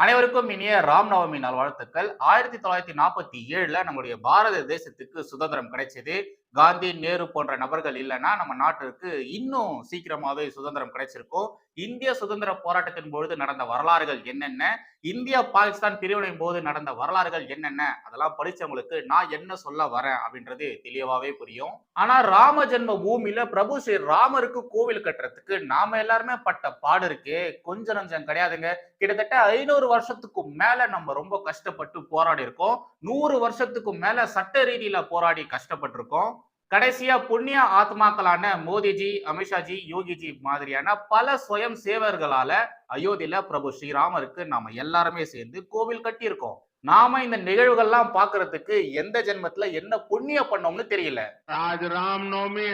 அனைவருக்கும் இனிய ராம் நவமி நல்வாழ்த்துக்கள். ஆயிரத்தி தொள்ளாயிரத்தி நாற்பத்தி ஏழுல நம்முடைய பாரத தேசத்துக்கு சுதந்திரம் கிடைச்சது. காந்தி நேரு போன்ற நபர்கள் இல்லைன்னா நம்ம நாட்டிற்கு இன்னும் சீக்கிரமாவே சுதந்திரம் கிடைச்சிருக்கும். இந்திய சுதந்திர போராட்டத்தின் பொழுது நடந்த வரலாறுகள் என்னென்ன? இந்தியா பாகிஸ்தான் பிரிவினையின் போது நடந்த வரலாறுகள் என்னென்ன? அதெல்லாம் படிச்சவங்களுக்கு நான் என்ன சொல்ல வரேன் அப்படின்றது தெளிவாவே புரியும். ஆனா ராம ஜென்ம பூமியில பிரபு ஸ்ரீ ராமருக்கு கோவில் கட்டுறதுக்கு நாம எல்லாருமே பட்ட பாடு இருக்கு. கொஞ்சம் நஞ்சம் கிடையாதுங்க. கிட்டத்தட்ட ஐநூறு வருஷத்துக்கு மேல நம்ம ரொம்ப கஷ்டப்பட்டு போராடி இருக்கோம் நூறு வருஷத்துக்கு மேல சட்ட ரீதியில போராடி கஷ்டப்பட்டிருக்கோம். கடைசியா புண்ணிய ஆத்மாக்களான மோதிஜி அமித்ஷாஜி யோகிஜி மாதிரியான பல சுயம் சேவர்களால அயோத்தியில பிரபு ஸ்ரீராமருக்கு நாம எல்லாருமே சேர்ந்து கோவில் கட்டியிருக்கோம். நாம இந்த நிகழ்வுகள்லாம் பாக்குறதுக்கு எந்த ஜென்மத்துல என்ன புண்ணிய பண்ணோம்னு தெரியல. ராஜ ராம் நவமி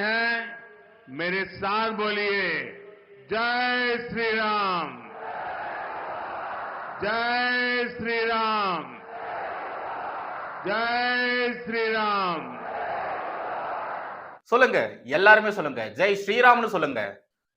மேரே சார் போலியே ஜெய் ஸ்ரீராம் ஜெய் ஸ்ரீராம் ஜெய் ஸ்ரீராம் சொல்லுங்க எல்லாருமே சொல்லுங்க ஜெய் ஸ்ரீராம்னு சொல்லுங்க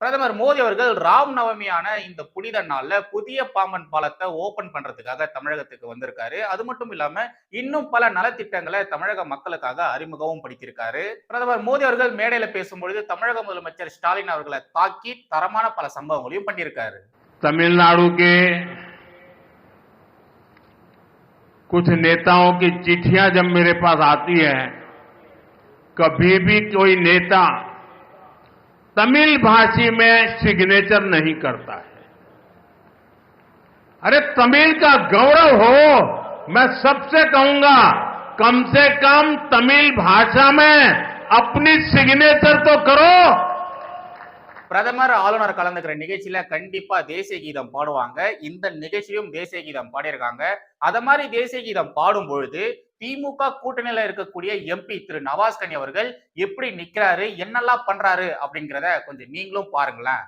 பிரதமர் மோடி அவர்கள் ராம் நவமியான இந்த புனித நாள்ல புதிய பாம்பன் பாலத்தை ஓபன் பண்றதுக்காக தமிழகத்துக்கு வந்திருக்காரு அது மட்டும் இல்லாம இன்னும் பல நலத்திட்டங்களை தமிழக மக்களுக்காக அறிமுகமும் படுத்தியிருக்காரு பிரதமர் மோடி அவர்கள் மேடையில பேசும்பொழுது தமிழக முதலமைச்சர் ஸ்டாலின் அவர்களை தாக்கி தரமான பல சம்பவங்களையும் பண்ணியிருக்காரு तमिलनाडु के कुछ नेताओं की चिट्ठियां जब मेरे पास आती है कभी भी कोई नेता तमिल भाषी में सिग्नेचर नहीं करता है अरे तमिल का गौरव हो मैं सबसे कहूंगा कम से कम तमिल भाषा में अपनी सिग्नेचर तो करो பிரதமர் ஆளுநர் கலந்துக்கிற நிகழ்ச்சியில கண்டிப்பா தேசிய கீதம் பாடுவாங்க இந்த நிகழ்ச்சியும் தேசிய கீதம் பாடியிருக்காங்க அத மாதிரி தேசிய கீதம் பாடும் பொழுது திமுக கூட்டணியில இருக்கக்கூடிய எம்பி திரு நவாஸ் கனி அவர்கள் எப்படி நிக்கிறாரு என்னெல்லாம் பண்றாரு அப்படிங்கிறத கொஞ்சம் நீங்களும் பாருங்களேன்.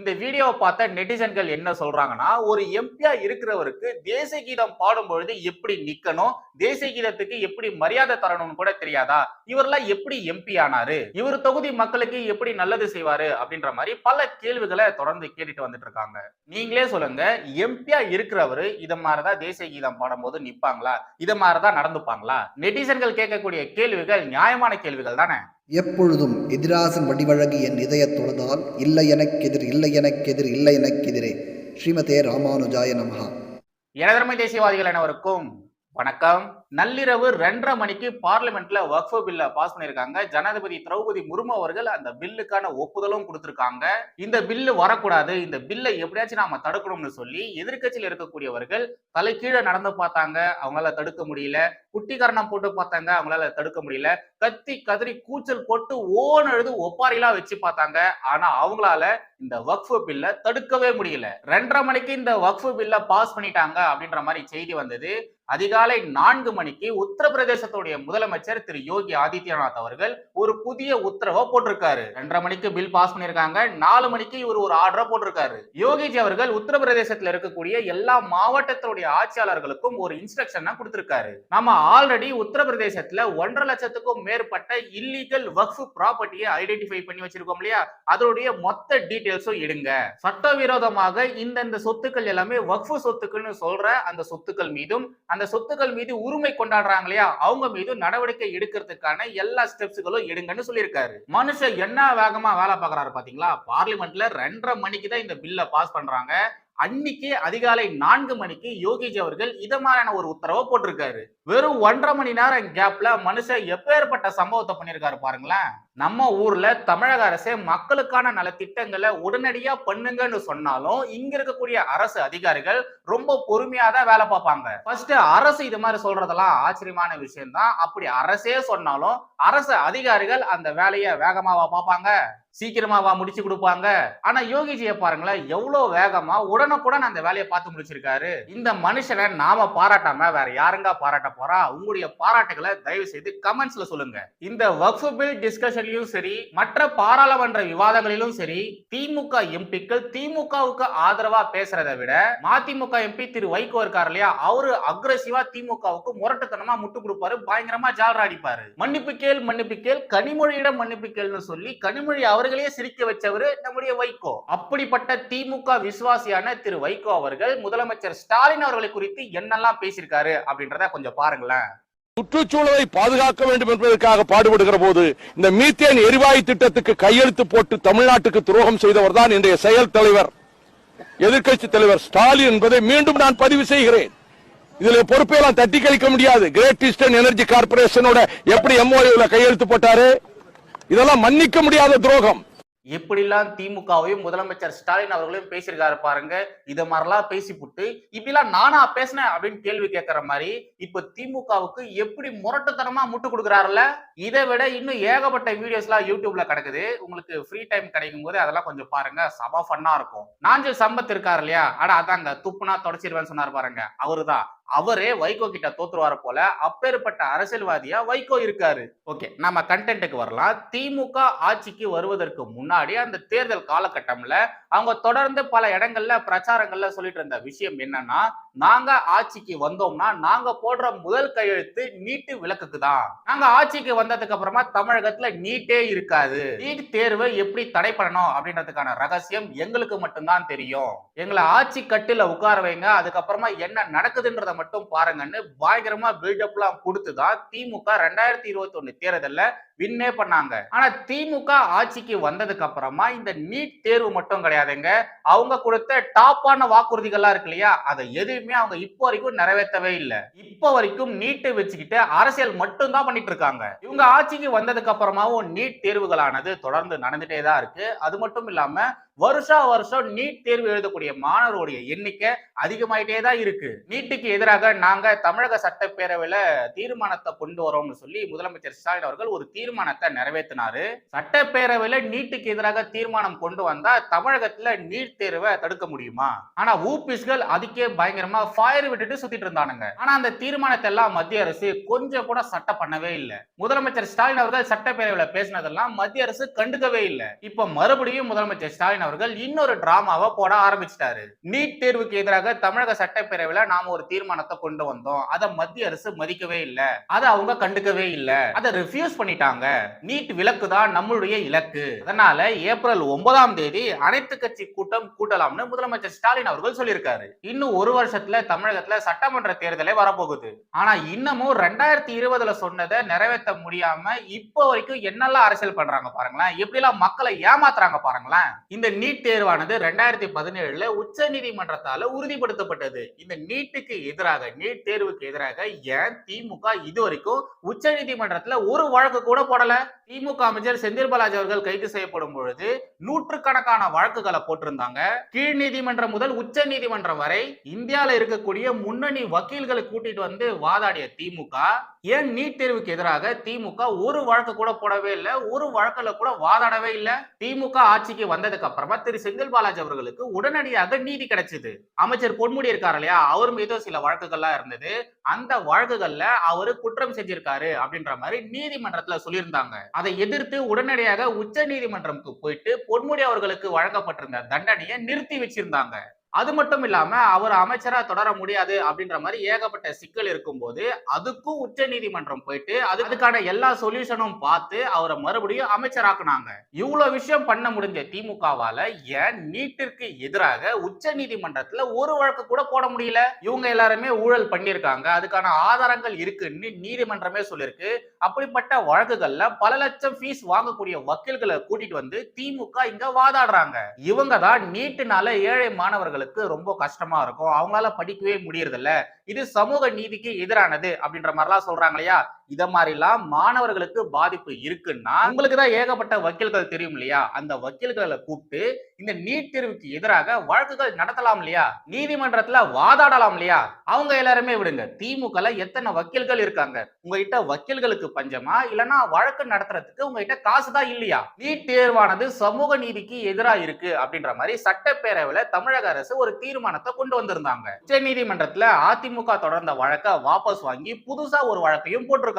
இந்த வீடியோவை பார்த்த நெட்டிசன்கள் என்ன சொல்றாங்கன்னா ஒரு எம்பியா இருக்கிறவருக்கு தேசிய கீதம் பாடும் பொழுது எப்படி நிக்கணும் தேசிய கீதத்துக்கு எப்படி மரியாதை தரணும்னு கூட தெரியாதா? இவரெல்லாம் எப்படி எம்பி ஆனாரு? இவர் தொகுதி மக்களுக்கு எப்படி நல்லது செய்வாரு? அப்படின்ற மாதிரி பல கேள்விகளை தொடர்ந்து கேட்டுட்டு வந்துட்டு இருக்காங்க. நீங்களே சொல்லுங்க எம்பியா இருக்கிறவரு இத மாதிரிதான் தேசிய கீதம் பாடும்போது நிப்பாங்களா? இத மாதிரிதான் நடந்துப்பாங்களா? நெட்டிசன்கள் கேட்கக்கூடிய கேள்விகள் நியாயமான கேள்விகள் தானே? எப்பொழுதும் எதிராசன் வடிவழகு என் இதய தொழுதால் இல்லை எனக்கெதிர் இல்லை எனக்கெதிர் இல்லை எனக்கெதிரே. ஸ்ரீமதே ராமானுஜாய நமகா எனதர்மை தேசியவாதிகள் அனைவருக்கும் வணக்கம். நள்ளிரவு ரெண்டரை மணிக்கு பார்லிமெண்ட்ல வக்ஃபு பில்ல பாஸ் பண்ணிருக்காங்க ஜனாதிபதி திரௌபதி முர்மு அவர்கள் அந்த பில்லுக்கான ஒப்புதலும் கொடுத்திருக்காங்க. இந்த பில்லு வரக்கூடாது. இந்த பில்லை எப்படியாச்சும் நாம தடுக்கணும்னு சொல்லி எதிர்கட்சியில் இருக்கக்கூடியவர்கள் தலை கீழே நடந்து பார்த்தாங்க. அவங்களால தடுக்க முடியல. குட்டிகரணம் போட்டு பார்த்தாங்க. அவங்களால தடுக்க முடியல. கத்தி கதறி கூச்சல் போட்டு ஓன் எழுது ஒப்பாரிலாம் வச்சு பார்த்தாங்க. ஆனா அவங்களால இந்த வக்ஃபு பில்ல தடுக்கவே முடியல. ரெண்டரை மணிக்கு இந்த வக்ஃபு பில்ல பாஸ் பண்ணிட்டாங்க அப்படின்ற மாதிரி செய்தி வந்தது. அதிகாலை நான்கு மணிக்கு உத்தரப்பிரதேசத்துடைய முதலமைச்சர் திரு யோகி ஆதித்யநாத் அவர்கள் ஒரு புதிய உத்தரவை போட்டிருக்காரு. ரெண்டரை மணிக்கு பில் பாஸ் பண்ணிருக்காங்க நாலு மணிக்கு இவர் ஒரு ஆர்டரை போட்டிருக்காரு. யோகிஜி அவர்கள் உத்தரப்பிரதேசத்தில் இருக்கக்கூடிய எல்லா மாவட்டத்தினுடைய ஆட்சியாளர்களுக்கும் ஒரு இன்ஸ்ட்ரக்ஷன் கொடுத்திருக்காரு. நம்ம ஆல்ரெடி உத்தரப்பிரதேசத்துல ஒன்றரை லட்சத்துக்கும் மேற்பட்ட இல்லீகல் வக்ஃப் ப்ராப்பர்ட்டியை ஐடென்டிஃபை பண்ணி வச்சிருக்கோம் இல்லையா? அதனுடைய மொத்த டீட்டெயில்ஸும் எடுங்க. சட்டவிரோதமாக இந்தந்த சொத்துக்கள் எல்லாமே வக்ஃபு சொத்துக்கள்னு சொல்ற அந்த சொத்துக்கள் மீதும் அந்த சொத்துக்கள் மீது உரிமை கொண்டாடுறாங்க இல்லையா? அவங்க மீது நடவடிக்கை எடுக்கிறதுக்கான எல்லா ஸ்டெப்ஸ்களும் எடுங்கன்னு சொல்லியிருக்காரு. மனுஷன் என்ன வேகமா வேலை பார்க்கறாரு பாத்தீங்களா? பார்லிமெண்ட்ல ரெண்டரை மணிக்கு தான் இந்த பில்ல பாஸ் பண்றாங்க. அன்னைக்கு அதிகாலை நான்கு மணிக்கு யோகிஜி அவர்கள் இத மாதிரியான ஒரு உத்தரவை போட்டிருக்காரு. வெறும் ஒன்றரை மணி நேரம் கேப்ல மனுஷன் எப்பேற்பட்ட சம்பவத்தை பண்ணியிருக்காரு பாருங்களேன். நம்ம ஊர்ல தமிழக அரசே மக்களுக்கான நல திட்டங்களை உடனடியா பண்ணுங்கன்னு சொன்னாலும் இங்க இருக்கக்கூடிய அரசு அதிகாரிகள் ரொம்ப பொறுமையா தான் வேலை பார்ப்பாங்க. ஃபர்ஸ்ட் அரசு இது மாதிரி சொல்றதெல்லாம் ஆச்சரியமான விஷயம் தான் அப்படி அரசே சொன்னாலும் அரசு அதிகாரிகள் அந்த வேலையை வேகமாவா பார்ப்பாங்க. சீக்கிரமாவா முடிச்சு கொடுப்பாங்க. ஆனா யோகிஜியை பாருங்களேன் எவ்வளவு வேகமா உடனுக்குடன் அந்த வேலையை பார்த்து முடிச்சிருக்காரு. இந்த மனுஷனை நாம பாராட்டாம வேற யாருங்க பாராட்ட போறா உங்களுடைய பாராட்டுகளை தயவு செய்து கமெண்ட்ஸ்ல சொல்லுங்க. இந்த வக்ஃபு பில் டிஸ்கஷன்லயும் சரி மற்ற பாராளுமன்ற விவாதங்களிலும் சரி திமுக எம்பிக்கள் திமுகவுக்கு ஆதரவா பேசுறதை விட மதிமுக எம்பி திரு வைகோ இருக்காரு இல்லையா? அவரு அக்ரஸிவா திமுகவுக்கு முரட்டுத்தனமா முட்டு கொடுப்பாரு பயங்கரமா ஜாலரா அடிப்பாரு. மன்னிப்பு கேள் மன்னிப்பு கேள். கனிமொழியிடம் மன்னிப்பு கேள்னு சொல்லி கனிமொழி அவர்களே சிரிக்க வச்சவரு நம்முடைய வைகோ. அப்படிப்பட்ட திமுக விசுவாசியான திரு வைகோ அவர்கள் முதலமைச்சர் ஸ்டாலின் அவர்களை குறித்து என்னெல்லாம் பேசியிருக்காரு அப்படின்றத கொஞ்சம் பாருங்களேன். சுற்றுச்சூழலை பாதுகாக்க வேண்டும் என்பதற்காக பாடுபடுகிற போது இந்த மீத்தேன் எரிவாயு திட்டத்துக்கு கையெழுத்து போட்டு தமிழ்நாட்டுக்கு துரோகம் செய்தவர் தான் இன்றைய செயல் தலைவர் எதிர்க்கட்சி தலைவர் ஸ்டாலின் என்பதை மீண்டும் நான் பதிவு செய்கிறேன். இதுல பொறுப்பையெல்லாம் தட்டி கழிக்க முடியாது. கிரேட் ஈஸ்டர்ன் எனர்ஜி கார்பரேஷனோட எப்படி எம்ஓஏல கையெழுத்து போட்டாரு? இதெல்லாம் மன்னிக்க முடியாத துரோகம். எப்படிலாம் திமுகவையும் முதலமைச்சர் ஸ்டாலின் அவர்களையும் பேசியிருக்காரு பாருங்க. இதை மாதிரிலாம் பேசிப்புட்டு இப்படிலாம் நானா பேசினேன் அப்படின்னு கேள்வி கேட்கற மாதிரி இப்ப திமுகவுக்கு எப்படி முரட்டுத்தனமா முட்டு கொடுக்குறாருல இதை விட இன்னும் ஏகப்பட்ட வீடியோஸ்லாம் யூடியூப்ல கிடக்குது. உங்களுக்கு ஃப்ரீ டைம் கிடைக்கும் போது அதெல்லாம் கொஞ்சம் பாருங்க. சபா ஃபன்னா இருக்கும். நாஞ்சல் சம்பத் இருக்காரு இல்லையா? ஆனா அதாங்க துப்புனா தொடச்சிருவேன்னு சொன்னார் பாருங்க. அவருதான். அவரே வைகோ கிட்ட தோத்துருவார போல அப்பேற்பட்ட அரசியல்வாதியா வைகோ இருக்காரு. ஓகே நம்ம கண்டென்ட்டுக்கு வரலாம். திமுக ஆட்சிக்கு வருவதற்கு முன்னாடி அந்த தேர்தல் காலகட்டம்ல அவங்க தொடர்ந்து பல இடங்கள்ல பிரச்சாரங்கள்ல சொல்லிட்டு இருந்த விஷயம் என்னன்னா நாங்க ஆட்சிக்கு வந்தோம்னா நாங்க போடுற முதல் கையெழுத்து நீட்டு விளக்குக்கு தான் நாங்க ஆட்சிக்கு வந்ததுக்கு அப்புறமா தமிழகத்துல நீட்டே இருக்காது. நீட் தேர்வை எப்படி தடை பண்ணணும் அப்படின்றதுக்கான ரகசியம் எங்களுக்கு மட்டும்தான் தெரியும். எங்களை ஆட்சி கட்டில உட்கார வைங்க அதுக்கப்புறமா என்ன நடக்குதுன்றத மட்டும் பாருங்கன்னு பயங்கரமா பில்டப்லாம் கொடுத்துதான் திமுக ரெண்டாயிரத்தி இருபத்தி ஒண்ணு தேர்தல்ல வின்னே பண்ணாங்க. ஆனா திமுக ஆட்சிக்கு வந்ததுக்கு அப்புறமா இந்த நீட் தேர்வு மட்டும் கிடையாதுங்க. அவங்க கொடுத்த டாப்பான வாக்குறுதிகள்லாம் இருக்கு இல்லையா? அதை எது எதையுமே அவங்க இப்போ வரைக்கும் நிறைவேற்றவே இல்லை. இப்போ வரைக்கும் நீட்டை வச்சுக்கிட்டு அரசியல் மட்டும் தான் பண்ணிட்டு இருக்காங்க இவங்க ஆட்சிக்கு வந்ததுக்கு அப்புறமாவும் நீட் தேர்வுகளானது தொடர்ந்து நடந்துட்டே தான் இருக்கு. அது மட்டும் இல்லாம வருஷா வருஷம் நீட் தேர்வு எழுதக்கூடிய மாணவர்களுடைய எண்ணிக்கை அதிகமாயிட்டே தான் இருக்கு. நீட்டுக்கு எதிராக நாங்க தமிழக சட்டப்பேரவையில தீர்மானத்தை கொண்டு வரோம்னு சொல்லி முதலமைச்சர் ஸ்டாலின் அவர்கள் ஒரு தீர்மானத்தை நிறைவேற்றினாரு. சட்டப்பேரவையில நீட்டுக்கு எதிராக தீர்மானம் கொண்டு வந்தா தமிழகத்துல நீட் தேர்வை தடுக்க முடியுமா? ஆனா ஊபிஸ்கள் அதுக்கே பயங்கரமா ஃபயர் விட்டுட்டு சுத்திட்டு இருந்தானுங்க. ஆனா அந்த தீர்மானத்தை எல்லாம் மத்திய அரசு கொஞ்சம் கூட சட்ட பண்ணவே இல்லை. முதலமைச்சர் ஸ்டாலின் அவர்கள் சட்டப்பேரவையில பேசினதெல்லாம் மத்திய அரசு கண்டுக்கவே இல்லை. இப்ப மறுபடியும் முதலமைச்சர் ஸ்டாலின் அவர்கள் இன்னொரு டிராமாவை போட ஆரம்பிச்சிட்டாரு. நீட் தேர்வுக்கு எதிராக தமிழக சட்டப்பேரவையில நாம ஒரு தீர்மானத்தை கொண்டு வந்தோம். அதை மத்திய அரசு மதிக்கவே இல்லை. அதை அவங்க கண்டுக்கவே இல்லை. அதை ரிஃப்யூஸ் பண்ணிட்டாங்க. நீட் விலக்கு தான் நம்மளுடைய இலக்கு. அதனால ஏப்ரல் ஒன்பதாம் தேதி அனைத்து கட்சி கூட்டம் கூட்டலாம்னு முதலமைச்சர் ஸ்டாலின் அவர்கள் சொல்லியிருக்காரு. இன்னும் ஒரு வருஷம் வருஷத்துல தமிழகத்துல சட்டமன்ற தேர்தலே வரப்போகுது. ஆனா இன்னமும் ரெண்டாயிரத்தி இருபதுல சொன்னதை நிறைவேற்ற முடியாம இப்போ வரைக்கும் என்னெல்லாம் அரசியல் பண்றாங்க பாருங்களேன். எப்படி எல்லாம் மக்களை ஏமாத்துறாங்க பாருங்களேன். இந்த நீட் தேர்வானது ரெண்டாயிரத்தி பதினேழுல உச்ச நீதிமன்றத்தால உறுதிப்படுத்தப்பட்டது. இந்த நீட்டுக்கு எதிராக நீட் தேர்வுக்கு எதிராக ஏன் திமுக இது வரைக்கும் உச்ச நீதிமன்றத்துல ஒரு வழக்கு கூட போடல? திமுக அமைச்சர் செந்தில் பாலாஜி அவர்கள் கைது செய்யப்படும் பொழுது நூற்றுக்கணக்கான வழக்குகளை போட்டிருந்தாங்க. கீழ் நீதிமன்றம் முதல் உச்ச நீதிமன்றம் வரை இந்தியாவில் இந்தியால இருக்கக்கூடிய முன்னணி வக்கீல்களை கூட்டிட்டு வந்து வாதாடிய திமுக ஏன் நீட் தேர்வுக்கு எதிராக திமுக ஒரு வழக்கு கூட போடவே இல்லை ஒரு வழக்குல கூட வாதாடவே இல்லை? திமுக ஆட்சிக்கு வந்ததுக்கு அப்புறமா திரு செந்தில் பாலாஜி அவர்களுக்கு உடனடியாக நீதி கிடைச்சது. அமைச்சர் பொன்முடி இருக்காரு இல்லையா? அவர் மீது சில வழக்குகள்லாம் இருந்தது. அந்த வழக்குகள்ல அவரு குற்றம் செஞ்சிருக்காரு அப்படின்ற மாதிரி நீதிமன்றத்துல சொல்லியிருந்தாங்க. அதை எதிர்த்து உடனடியாக உச்ச நீதிமன்றம்க்கு போயிட்டு பொன்முடி அவர்களுக்கு வழங்கப்பட்டிருந்த தண்டனையை நிறுத்தி வச்சிருந்தாங்க. அது மட்டும் இல்லாம அவர் அமைச்சரா தொடர முடியாது அப்படின்ற மாதிரி ஏகப்பட்ட சிக்கல் இருக்கும்போது அதுக்கும் உச்ச நீதிமன்றம் போயிட்டு அதுக்கான எல்லா சொல்யூஷனும் பார்த்து அவரை மறுபடியும் அமைச்சராக்குனாங்க. இவ்வளவு விஷயம் பண்ண முடிஞ்ச திமுகவால ஏன் நீட்டிற்கு எதிராக உச்ச நீதிமன்றத்துல ஒரு வழக்கு கூட போட முடியல? இவங்க எல்லாருமே ஊழல் பண்ணியிருக்காங்க. அதுக்கான ஆதாரங்கள் இருக்குன்னு நீதிமன்றமே சொல்லியிருக்கு. அப்படிப்பட்ட வழக்குகள்ல பல லட்சம் ஃபீஸ் வாங்கக்கூடிய வக்கீல்களை கூட்டிட்டு வந்து திமுக இங்க வாதாடுறாங்க. இவங்க தான் நீட்டுனால ஏழை மாணவர்கள் மாணவர்களுக்கு ரொம்ப கஷ்டமா இருக்கும். அவங்களால படிக்கவே முடியறதில்ல. இது சமூக நீதிக்கு எதிரானது அப்படின்ற மாதிரிலாம் சொல்றாங்க இல்லையா? இத மாதிரிலாம் மாணவர்களுக்கு பாதிப்பு இருக்குன்னா உங்களுக்கு தான் ஏகப்பட்ட வக்கீல்கள் தெரியும் இல்லையா? அந்த வக்கீல்களை கூப்பிட்டு இந்த நீட் தேர்வுக்கு எதிராக வழக்குகள் நடத்தலாம் இல்லையா? நீதிமன்றத்துல வாதாடலாம் இல்லையா? அவங்க எல்லாருமே விடுங்க. திமுகல எத்தனை வக்கீல்கள் இருக்காங்க? உங்ககிட்ட வக்கீல்களுக்கு பஞ்சமா? இல்லனா வழக்கு நடத்துறதுக்கு உங்ககிட்ட காசு தான் இல்லையா? நீட் தேர்வானது சமூக நீதிக்கு எதிரா இருக்கு அப்படின்ற மாதிரி சட்டப்பேரவையில தமிழக அரசு ஒரு தீர்மானத்தை கொண்டு வந்திருந்தாங்க. உச்ச நீதிமன்றத்துல அதிமுக தொடர்ந்த வழக்க வாபஸ் வாங்கி புதுசா ஒரு வழக்கையும் போட்டிருக்காங்க.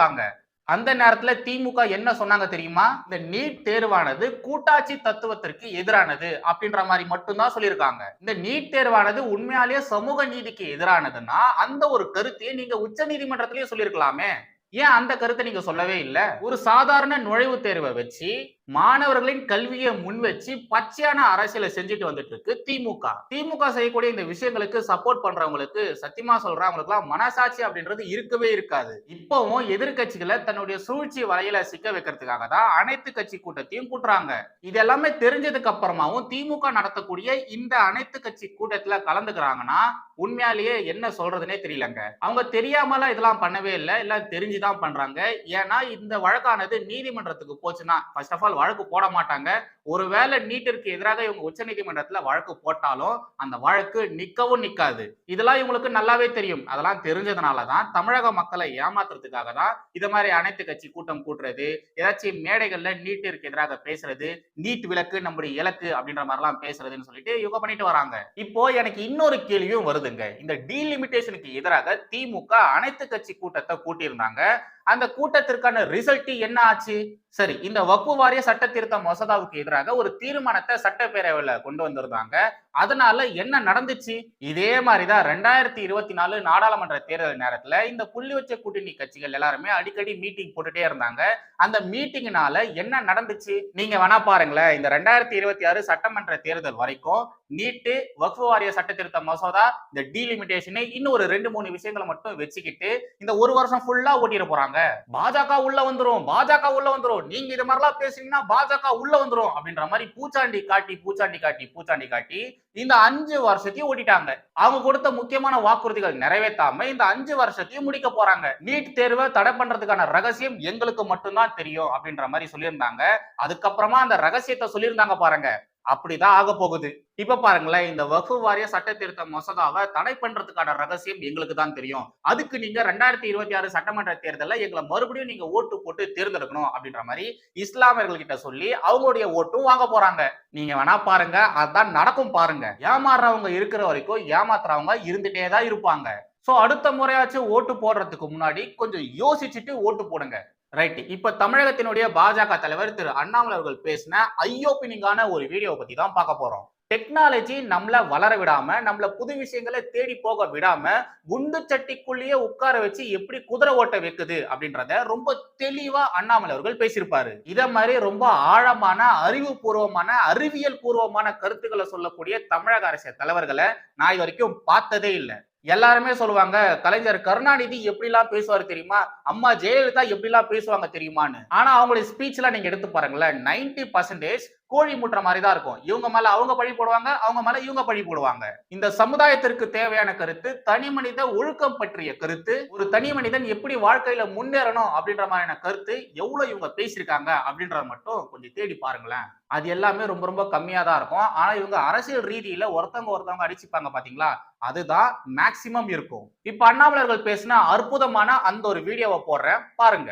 அந்த நேரத்துல திமுக என்ன சொன்னாங்க தெரியுமா? இந்த நீட் தேர்வானது கூட்டாட்சி தத்துவத்திற்கு எதிரானது அப்படின்ற மாதிரி மட்டும்தான் சொல்லியிருக்காங்க. இந்த நீட் தேர்வானது உண்மையாலேயே சமூக நீதிக்கு எதிரானதுன்னா அந்த ஒரு கருத்தையே நீங்க உச்ச நீதிமன்றத்திலேயே சொல்லியிருக்கலாமே. ஏன் அந்த கருத்தை நீங்க சொல்லவே இல்லை? ஒரு சாதாரண நுழைவுத் தேர்வை வச்சு மாணவர்களின் கல்வியை முன் வச்சு பச்சையான அரசியலை செஞ்சுட்டு வந்துட்டு இருக்கு திமுக. திமுக செய்யக்கூடிய இந்த விஷயங்களுக்கு சப்போர்ட் பண்றவங்களுக்கு சத்தியமா சொல்றேன் அவங்களுக்குலாம் மனசாட்சி அப்படின்றது இருக்கவே இருக்காது. இப்பவும் எதிர்க்கட்சிகளை தன்னுடைய சூழ்ச்சி வலையில சிக்க வைக்கிறதுக்காக தான் அனைத்து கட்சி கூட்டத்தையும் கூட்டுறாங்க. இது எல்லாமே தெரிஞ்சதுக்கு அப்புறமாவும் திமுக நடத்தக்கூடிய இந்த அனைத்து கட்சி கூட்டத்துல கலந்துக்கிறாங்கன்னா உண்மையாலேயே என்ன சொல்றதுனே தெரியலங்க. அவங்க தெரியாமலாம் இதெல்லாம் பண்ணவே இல்லை. எல்லாம் தெரிஞ்சுதான் பண்றாங்க. ஏன்னா இந்த வழக்கானது நீதிமன்றத்துக்கு போச்சுன்னா ஃபர்ஸ்ட் ஆஃப் ஆல் வழக்கு போட மாட்டாங்க. ஒருவேளை நீட்டிற்கு எதிராக இவங்க உச்ச நீதிமன்றத்துல வழக்கு போட்டாலும் அந்த வழக்கு நிக்கவும் நிக்காது. இதெல்லாம் இவங்களுக்கு நல்லாவே தெரியும். அதெல்லாம் தெரிஞ்சதுனாலதான் தமிழக மக்களை ஏமாத்துறதுக்காக தான் இது மாதிரி அனைத்து கட்சி கூட்டம் கூட்டுறது ஏதாச்சும் மேடைகள்ல நீட்டிற்கு எதிராக பேசுறது நீட் விலக்கு நம்முடைய இலக்கு அப்படின்ற மாதிரிலாம் பேசுறதுன்னு சொல்லிட்டு இவங்க பண்ணிட்டு வராங்க. இப்போ எனக்கு இன்னொரு கேள்வியும் வருதுங்க. இந்த டீலிமிட்டேஷனுக்கு எதிராக திமுக அனைத்து கட்சி கூட்டத்தை கூட்டியிருந்தாங்க. அந்த கூட்டத்திற்கான ரிசல்ட் என்ன ஆச்சு? சரி இந்த வக்பு வாரிய சட்ட திருத்த மசோதாவுக்கு எதிராக ஒரு தீர்மானத்தை சட்டப்பேரவையில கொண்டு வந்திருந்தாங்க. அதனால என்ன நடந்துச்சு? இதே மாதிரிதான் ரெண்டாயிரத்தி இருபத்தி நாலு நாடாளுமன்ற தேர்தல் நேரத்துல இந்த புள்ளி வச்ச கூட்டணி கட்சிகள் எல்லாருமே அடிக்கடி மீட்டிங் போட்டுட்டே இருந்தாங்க. அந்த மீட்டிங்னால என்ன நடந்துச்சு? நீங்க வேணா பாருங்களேன். இந்த ரெண்டாயிரத்தி இருபத்தி ஆறு சட்டமன்ற தேர்தல் வரைக்கும் நீட்டு வக்ஃபு வாரிய சட்ட திருத்த மசோதா இந்த டீலிமிட்டேஷன் இன்னும் ஒரு ரெண்டு மூணு விஷயங்களை மட்டும் வச்சுக்கிட்டு இந்த ஒரு வருஷம் ஃபுல்லா ஓட்டிட போறாங்க. பாஜக உள்ள வந்துரும் பாஜக உள்ள வந்துரும். நீங்க இது மாதிரிலாம் பேசுனீங்கன்னா பாஜக உள்ள வந்துரும் அப்படின்ற மாதிரி பூச்சாண்டி காட்டி பூச்சாண்டி காட்டி பூச்சாண்டி காட்டி இந்த அஞ்சு வருஷத்தையும் ஓட்டிட்டாங்க. அவங்க கொடுத்த முக்கியமான வாக்குறுதிகள் நிறைவேற்றாம இந்த அஞ்சு வருஷத்தையும் முடிக்க போறாங்க. நீட் தேர்வை தடை பண்றதுக்கான ரகசியம் எங்களுக்கு மட்டும்தான் தெரியும் அப்படின்ற மாதிரி சொல்லியிருந்தாங்க. அதுக்கப்புறமா அந்த ரகசியத்தை சொல்லியிருந்தாங்க பாருங்க. அப்படிதான் ஆக போகுது. இப்ப பாருங்களேன் இந்த வஃபு வாரிய சட்ட திருத்த மசோதாவை தடை பண்றதுக்கான ரகசியம் எங்களுக்கு தான் தெரியும். அதுக்கு நீங்க ரெண்டாயிரத்தி இருபத்தி ஆறு சட்டமன்ற தேர்தலில் எங்களை மறுபடியும் நீங்க ஓட்டு போட்டு தேர்ந்தெடுக்கணும் அப்படின்ற மாதிரி இஸ்லாமியர்கள் கிட்ட சொல்லி அவங்களுடைய ஓட்டும் வாங்க போறாங்க. நீங்க வேணா பாருங்க அதான் நடக்கும் பாருங்க. ஏமாறுறவங்க இருக்கிற வரைக்கும் ஏமாத்துறவங்க இருந்துட்டே தான் இருப்பாங்க. சோ அடுத்த முறையாச்சும் ஓட்டு போடுறதுக்கு முன்னாடி கொஞ்சம் யோசிச்சுட்டு ஓட்டு போடுங்க. ரைட் இப்ப தமிழகத்தினுடைய பாஜக தலைவர் திரு அண்ணாமலை அவர்கள் பேசின ஐயோப்பினிங்கான ஒரு வீடியோ பத்தி தான் பார்க்க போறோம். டெக்னாலஜி நம்மள வளர விடாம நம்மள புது விஷயங்களை தேடி போக விடாம குண்டு சட்டிக்குள்ளேயே உட்கார வச்சு எப்படி குதிரை ஓட்ட வைக்குது அப்படின்றத ரொம்ப தெளிவா அண்ணாமலை அவர்கள் பேசியிருப்பாரு. இத மாதிரி ரொம்ப ஆழமான அறிவுபூர்வமான அறிவியல் பூர்வமான கருத்துக்களை சொல்லக்கூடிய தமிழக அரசியல் தலைவர்களை நான் இது வரைக்கும் பார்த்ததே இல்லை. எல்லாருமே சொல்லுவாங்க கலைஞர் கருணாநிதி எப்படிலாம் பேசுவார் தெரியுமா? அம்மா ஜெயலலிதா எப்படிலாம் பேசுவாங்க தெரியுமான்னு? ஆனா அவங்களுடைய ஸ்பீச்லாம் நீங்க எடுத்து பாருங்களேன் நைன்டி பர்சன்டேஜ் கோழி முட்டுற மாதிரி தான் இருக்கும். இவங்க மேல அவங்க பழி போடுவாங்க அவங்க மேல இவங்க பழி போடுவாங்க. இந்த சமுதாயத்திற்கு தேவையான கருத்து தனி மனித ஒழுக்கம் பற்றிய கருத்து ஒரு தனி மனிதன் எப்படி வாழ்க்கையில முன்னேறணும் அப்படின்ற மாதிரியான கருத்து எவ்வளவு இவங்க பேசியிருக்காங்க அப்படின்றத மட்டும் கொஞ்சம் தேடி பாருங்களேன். அது எல்லாமே ரொம்ப ரொம்ப கம்மியா தான் இருக்கும். ஆனா இவங்க அரசியல் ரீதியில ஒருத்தவங்க ஒருத்தவங்க அடிச்சுப்பாங்க பாத்தீங்களா? அதுதான் மேக்சிமம் இருக்கும். இப்ப அண்ணாமலர்கள் பேசின அற்புதமான அந்த ஒரு வீடியோவை போடுறேன். பாருங்க.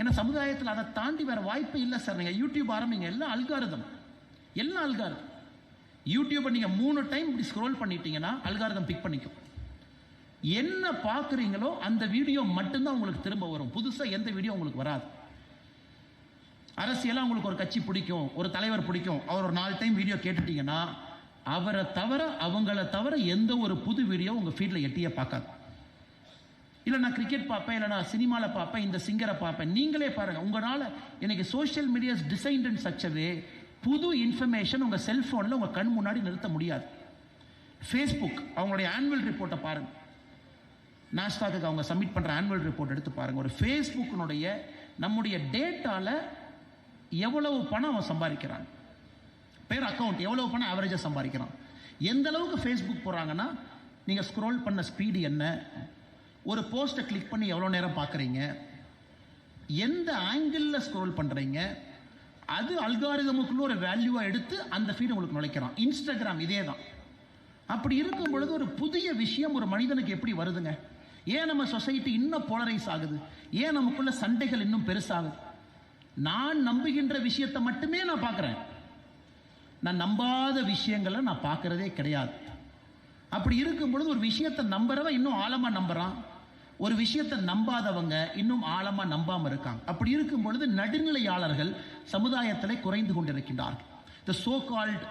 ஏன்னா சமுதாயத்தில் அதை தாண்டி வேற வாய்ப்பே இல்லை சார். நீங்கள் யூடியூப் ஆரம்பிங்க. எல்லாம் அல்காரதம் எல்லாம் அல்காரதம் யூடியூப்பை நீங்கள் மூணு டைம் இப்படி ஸ்க்ரோல் பண்ணிட்டீங்கன்னா அல்காரதம் பிக் பண்ணிக்கும். என்ன பார்க்குறீங்களோ அந்த வீடியோ மட்டும்தான் உங்களுக்கு திரும்ப வரும். புதுசாக எந்த வீடியோ உங்களுக்கு வராது. அரசியலாக உங்களுக்கு ஒரு கட்சி பிடிக்கும் ஒரு தலைவர் பிடிக்கும். அவர் ஒரு நாலு டைம் வீடியோ கேட்டுட்டீங்கன்னா அவரை தவிர அவங்கள தவிர எந்த ஒரு புது வீடியோ உங்கள் ஃபீல்டில் எட்டியே பார்க்காது. இல்லை நான் கிரிக்கெட் பார்ப்பேன் இல்லை நான் சினிமாவில் பார்ப்பேன் இந்த சிங்கரை பார்ப்பேன். நீங்களே பாருங்கள் உங்களால் இன்னைக்கு social medias designed and such a way புது இன்ஃபர்மேஷன் உங்கள் செல்ஃபோனில் உங்கள் கண் முன்னாடி நிறுத்த முடியாது. ஃபேஸ்புக் அவங்களுடைய ஆனுவல் ரிப்போர்ட்டை பாருங்கள் நாஸ்டாக்கு அவங்க சப்மிட் பண்ணுற ஆனுவல் ரிப்போர்ட் எடுத்து பாருங்கள் ஒரு ஃபேஸ்புக்கினுடைய நம்முடைய டேட்டாவில் எவ்வளவு பணம் அவன் சம்பாதிக்கிறான். பேர் அக்கௌண்ட் எவ்வளவு பணம் ஆவரேஜாக சம்பாதிக்கிறான். எந்த அளவுக்கு ஃபேஸ்புக் போகிறாங்கன்னா நீங்கள் ஸ்க்ரோல் பண்ண ஸ்பீடு என்ன? ஒரு போஸ்ட்டை கிளிக் பண்ணி எவ்வளோ நேரம் பார்க்குறீங்க? எந்த ஆங்கிளில் ஸ்க்ரோல் பண்ணுறீங்க அது அல்காரிதமுக்குள்ள ஒரு வேல்யூவாக எடுத்து அந்த ஃபீட் உங்களுக்கு நுழைக்கிறான் இன்ஸ்டாகிராம் இதே தான் அப்படி இருக்கும் பொழுது ஒரு புதிய விஷயம் ஒரு மனிதனுக்கு எப்படி வருதுங்க? ஏன் நம்ம சொசைட்டி இன்னும் போலரைஸ் ஆகுது? ஏன் நமக்குள்ள சண்டைகள் இன்னும் பெருசாகுது? நான் நம்புகின்ற விஷயத்தை மட்டுமே நான் பார்க்குறேன். நான் நம்பாத விஷயங்களை நான் பார்க்குறதே கிடையாது. அப்படி இருக்கும் பொழுது ஒரு விஷயத்தை நம்புறவன் இன்னும் ஆழமாக நம்புகிறான் ஒரு விஷயத்தை நம்பாதவங்க இன்னும் ஆழமா நம்பாம இருக்காங்க. அப்படி இருக்கும் பொழுது நடுநிலையாளர்கள் சமுதாயத்தில் குறைந்து கொண்டிருக்கின்றார்கள். த சோ கால்ட்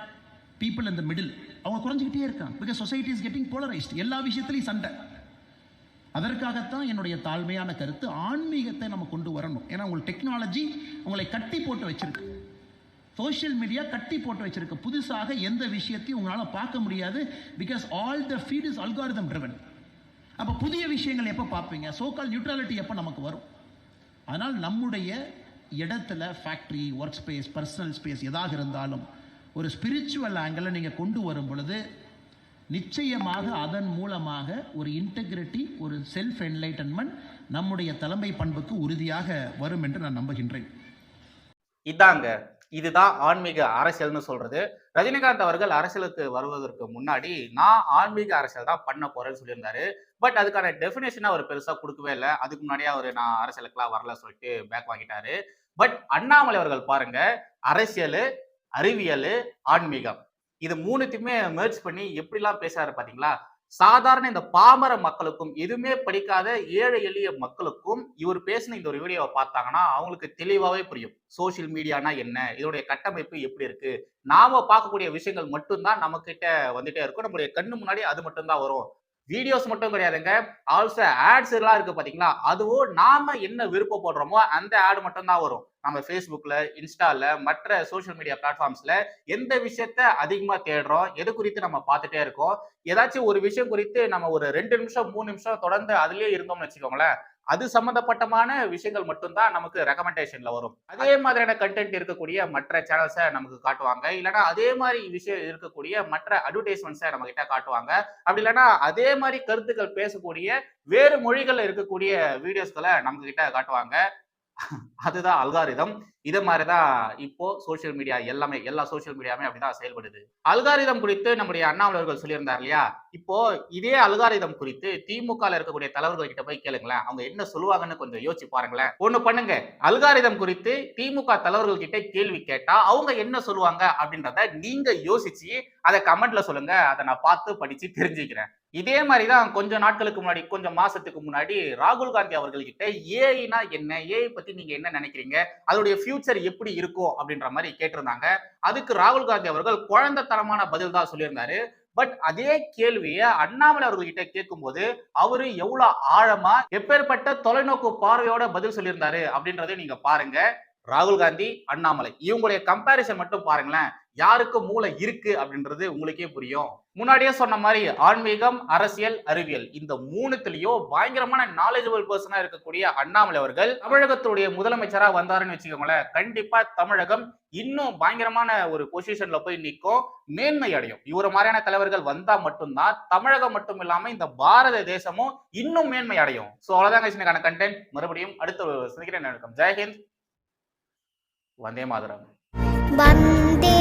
பீப்புள் இந்த மிடில் அவங்க குறைஞ்சிக்கிட்டே இருக்காங்க. Because society is getting polarized எல்லா விஷயத்திலையும் சண்டை. அதற்காகத்தான் என்னுடைய தாழ்மையான கருத்து ஆன்மீகத்தை நம்ம கொண்டு வரணும். ஏன்னா உங்களுக்கு டெக்னாலஜி உங்களை கட்டி போட்டு வச்சிருக்கு. சோஷியல் மீடியா கட்டி போட்டு வச்சிருக்கு. புதுசாக எந்த விஷயத்தையும் உங்களால் பார்க்க முடியாது. Because all the feed is algorithm driven அப்போ புதிய விஷயங்கள் எப்போ பார்ப்பீங்க? சோக்கால் நியூட்ரலிட்டி எப்போ நமக்கு வரும்? அதனால் நம்முடைய இடத்துல factory work space personal space எதாக இருந்தாலும் ஒரு ஸ்பிரிச்சுவல் ஆங்கிளை நீங்கள் கொண்டு வரும் பொழுது நிச்சயமாக அதன் மூலமாக ஒரு இன்டெகிரிட்டி ஒரு செல்ஃப் என்லைட்டன்மெண்ட் நம்முடைய தலைமை பண்புக்கு உறுதியாக வரும் என்று நான் நம்புகின்றேன். இதாங்க இதுதான் ஆன்மீக அரசியல்னு சொல்றது. ரஜினிகாந்த் அவர்கள் அரசியலுக்கு வருவதற்கு முன்னாடி நான் ஆன்மீக அரசியல் தான் பண்ண போறேன்னு சொல்லியிருந்தாரு. பட் அதுக்கான டெஃபினேஷனை அவர் பெருசாக கொடுக்கவே இல்லை. அதுக்கு முன்னாடியே அவர் நான் அரசியலுக்குலாம் வரல சொல்லிட்டு பேக் வாங்கிட்டாரு. பட் அண்ணாமலை அவர்கள் பாருங்க அரசியல் அறிவியல் ஆன்மீகம். இது மூணுத்தையுமே மெர்ஜ் பண்ணி எப்படிலாம் பேசுறாரு பாத்தீங்களா? சாதாரண இந்த பாமர மக்களுக்கும் எதுவுமே படிக்காத ஏழை எளிய மக்களுக்கும் இவர் பேசின இந்த ஒரு வீடியோவை பார்த்தாங்கன்னா அவங்களுக்கு தெளிவாகவே புரியும். சோஷியல் மீடியானா என்ன? இதோடைய கட்டமைப்பு எப்படி இருக்கு? நாம பார்க்கக்கூடிய விஷயங்கள் மட்டும்தான் நம்ம கிட்ட வந்துட்டே இருக்கும். நம்மளுடைய கண்ணு முன்னாடி அது மட்டும்தான் வரும். வீடியோஸ் மட்டும் கிடையாதுங்க. ஆல்சோ ஆட்ஸ் எல்லாம் இருக்கு பாத்தீங்களா? அதுவும் நாம என்ன விருப்பப்படுறோமோ அந்த ஆடு மட்டும் தான் வரும். நம்ம ஃபேஸ்புக்ல இன்ஸ்டால மற்ற சோஷியல் மீடியா பிளாட்ஃபார்ம்ஸ்ல எந்த விஷயத்த அதிகமா தேடுறோம் எது குறித்து நம்ம பார்த்துட்டே இருக்கோம் ஏதாச்சும் ஒரு விஷயம் குறித்து நம்ம ஒரு ரெண்டு நிமிஷம் மூணு நிமிஷம் தொடர்ந்து அதுலயே இருந்தோம்னு வச்சுக்கோங்களேன் அது சம்பந்தப்பட்டமான விஷயங்கள் மட்டும்தான் நமக்கு ரெக்கமெண்டேஷன்ல வரும். அதே மாதிரியான கண்டென்ட் இருக்கக்கூடிய மற்ற சேனல்ஸை நமக்கு காட்டுவாங்க. இல்லைன்னா அதே மாதிரி விஷயம் இருக்கக்கூடிய மற்ற அட்வர்டைஸ்மெண்ட்ஸை நம்ம கிட்ட காட்டுவாங்க. அப்படி இல்லைன்னா அதே மாதிரி கருத்துக்கள் பேசக்கூடிய வேறு மொழிகள்ல இருக்கக்கூடிய வீடியோஸ்களை நம்ம கிட்ட காட்டுவாங்க. அதுதான் அல்காரிதம் இது மாதிரிதான் இப்போ சோஷியல் மீடியா எல்லாமே எல்லா சோஷியல் மீடியாமே அப்படிதான் செயல்படுது. அல்காரிதம் குறித்து நம்முடைய அண்ணாமலர்கள் சொல்லியிருந்தார் இல்லையா? இப்போ இதே அல்காரிதம் குறித்து திமுக இருக்கக்கூடிய தலைவர்கள் கிட்ட போய் கேளுங்களேன். அவங்க என்ன சொல்லுவாங்கன்னு கொஞ்சம் யோசிச்சு பாருங்களேன். ஒண்ணு பண்ணுங்க. அல்காரிதம் குறித்து திமுக தலைவர்கள் கிட்ட கேள்வி கேட்டா அவங்க என்ன சொல்லுவாங்க அப்படின்றத நீங்க யோசிச்சு அதை கமெண்ட்ல சொல்லுங்க. அதை நான் பார்த்து படிச்சு தெரிஞ்சுக்கிறேன். இதே மாதிரி தான் கொஞ்ச நாட்களுக்கு முன்னாடி கொஞ்சம் மாசத்துக்கு முன்னாடி ராகுல் காந்தி அவர்கள்கிட்ட ஏஐனா என்ன? ஏஐ பத்தி நீங்க என்ன நினைக்கிறீங்க? அதோடைய ஃபியூச்சர் எப்படி இருக்கும்? அப்படின்ற மாதிரி கேட்டிருந்தாங்க. அதுக்கு ராகுல் காந்தி அவர்கள் குழந்தைத்தனமான பதில் தான் சொல்லியிருந்தாரு. பட் அதே கேள்வியை அண்ணாமலை அவர்கள்கிட்ட கேட்கும்போது அவரு எவ்வளவு ஆழமா எப்பேற்பட்ட தொலைநோக்கு பார்வையோட பதில் சொல்லியிருந்தாரு அப்படின்றத நீங்க பாருங்க. ராகுல் காந்தி அண்ணாமலை. இவங்களுடைய கம்பாரிசன் மட்டும் பாருங்களேன். யாருக்கு மூளை இருக்கு அப்படின்றது உங்களுக்கே புரியும். முன்னாடியே சொன்ன மாதிரி ஆன்மீகம் அரசியல் அறிவியல். இந்த மூணுத்திலயோ பயங்கரமான நாலேஜபிள் பர்சனா இருக்கக்கூடிய அண்ணாமலை அவர்கள் தமிழகத்துடைய முதலமைச்சரா வந்தாருன்னு வச்சுக்கோங்களேன். கண்டிப்பா தமிழகம் இன்னும் பயங்கரமான ஒரு பொசிஷன்ல போய் நிற்கும் மேன்மை அடையும். இவர மாதிரியான தலைவர்கள் வந்தா மட்டும்தான் தமிழகம் மட்டும் இல்லாம இந்த பாரத தேசமும் இன்னும் மேன்மை அடையும். சோ அவ்வளவுதான் கண்டென்ட் மறுபடியும் அடுத்த சந்திக்கிறேன் ஜெயஹிந்த் వందే మాతరం వందే